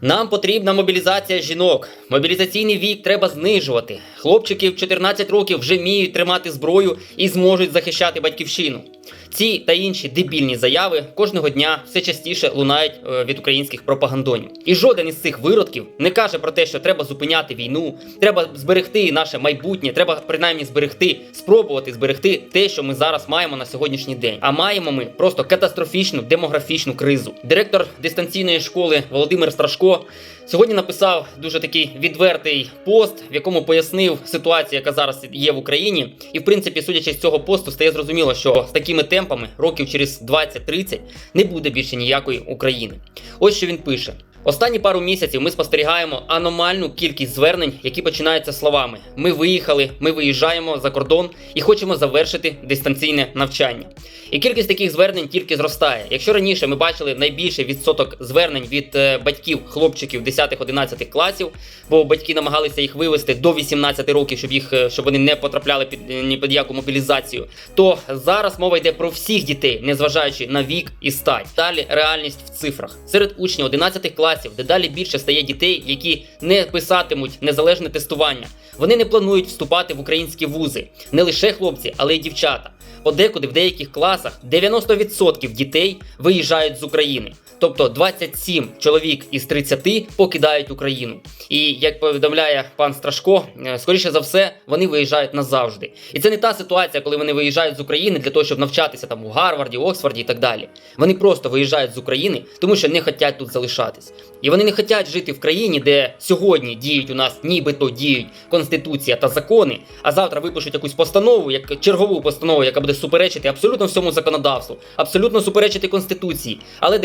Нам потрібна мобілізація жінок. Мобілізаційний вік треба знижувати. Хлопчики в 14 років вже вміють тримати зброю і зможуть захищати батьківщину. Ці та інші дебільні заяви кожного дня все частіше лунають е, від українських пропагандонів. І жоден із цих виродків не каже про те, що треба зупиняти війну, треба зберегти наше майбутнє, треба принаймні зберегти, спробувати зберегти те, що ми зараз маємо на сьогоднішній день. А маємо ми просто катастрофічну демографічну кризу. Директор дистанційної школи Володимир Страшко сьогодні написав дуже такий відвертий пост, в якому пояснив ситуацію, яка зараз є в Україні. І в принципі, судячи з цього посту, стає зрозуміло, що з такими темпами років через 20-30 не буде більше ніякої України. Ось що він пише. Останні пару місяців ми спостерігаємо аномальну кількість звернень, які починаються словами: ми виїхали, ми виїжджаємо за кордон і хочемо завершити дистанційне навчання. І кількість таких звернень тільки зростає. Якщо раніше ми бачили найбільший відсоток звернень від е, батьків хлопчиків 10-11 класів, бо батьки намагалися їх вивести до 18 років, щоб їх е, щоб вони не потрапляли під е, ні під яку мобілізацію, то зараз мова йде про всіх дітей, незважаючи на вік і стать. Далі реальність в цифрах серед учнів 11 класів, дедалі більше стає дітей, які не писатимуть незалежне тестування. Вони не планують вступати в українські вузи, не лише хлопці, але й дівчата. Подекуди в деяких класах 90% дітей виїжджають з України. Тобто 27 чоловік із 30 покидають Україну. І як повідомляє пан Страшко, е, скоріше за все, вони виїжджають назавжди. І це не та ситуація, коли вони виїжджають з України для того, щоб навчатися там у Гарварді, Оксфорді і так далі. Вони просто виїжджають з України, тому що не хочуть тут залишатись. І вони не хочуть жити в країні, де сьогодні діють у нас, нібито діють конституція та закони, а завтра випишуть якусь постанову, як чергову постанову, яка буде суперечити абсолютно всьому законодавству, абсолютно суперечити конституції, але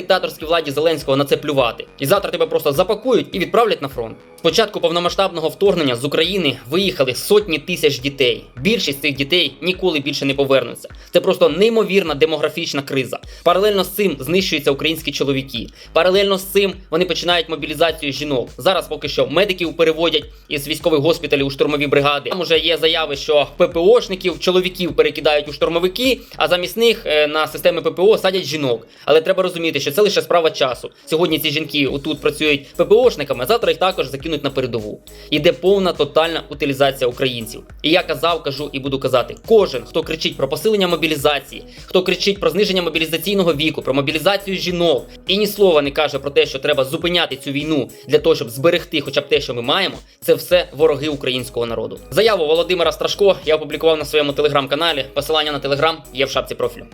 диктаторській владі Зеленського на це плювати. І завтра тебе просто запакують і відправлять на фронт. Спочатку повномасштабного вторгнення з України виїхали сотні тисяч дітей. Більшість цих дітей ніколи більше не повернуться. Це просто неймовірна демографічна криза. Паралельно з цим знищуються українські чоловіки. Паралельно з цим вони починають мобілізацію жінок. Зараз поки що медиків переводять із військових госпіталів у штурмові бригади. Там уже є заяви, що ППОшників, чоловіків перекидають у штурмовики, а замість них е, на системи ППО садять жінок. Але треба розуміти, що це лише справа часу. Сьогодні ці жінки отут працюють ППОшниками, а завтра їх також закинуть на передову. Іде повна тотальна утилізація українців. І я казав, кажу і буду казати: кожен, хто кричить про посилення мобілізації, хто кричить про зниження мобілізаційного віку, про мобілізацію жінок, і ні слова не каже про те, що треба зупиняти цю війну для того, щоб зберегти хоча б те, що ми маємо, це все вороги українського народу. Заяву Володимира Страшко я опублікував на своєму телеграм-каналі. Посилання на телеграм є в шапці профілю.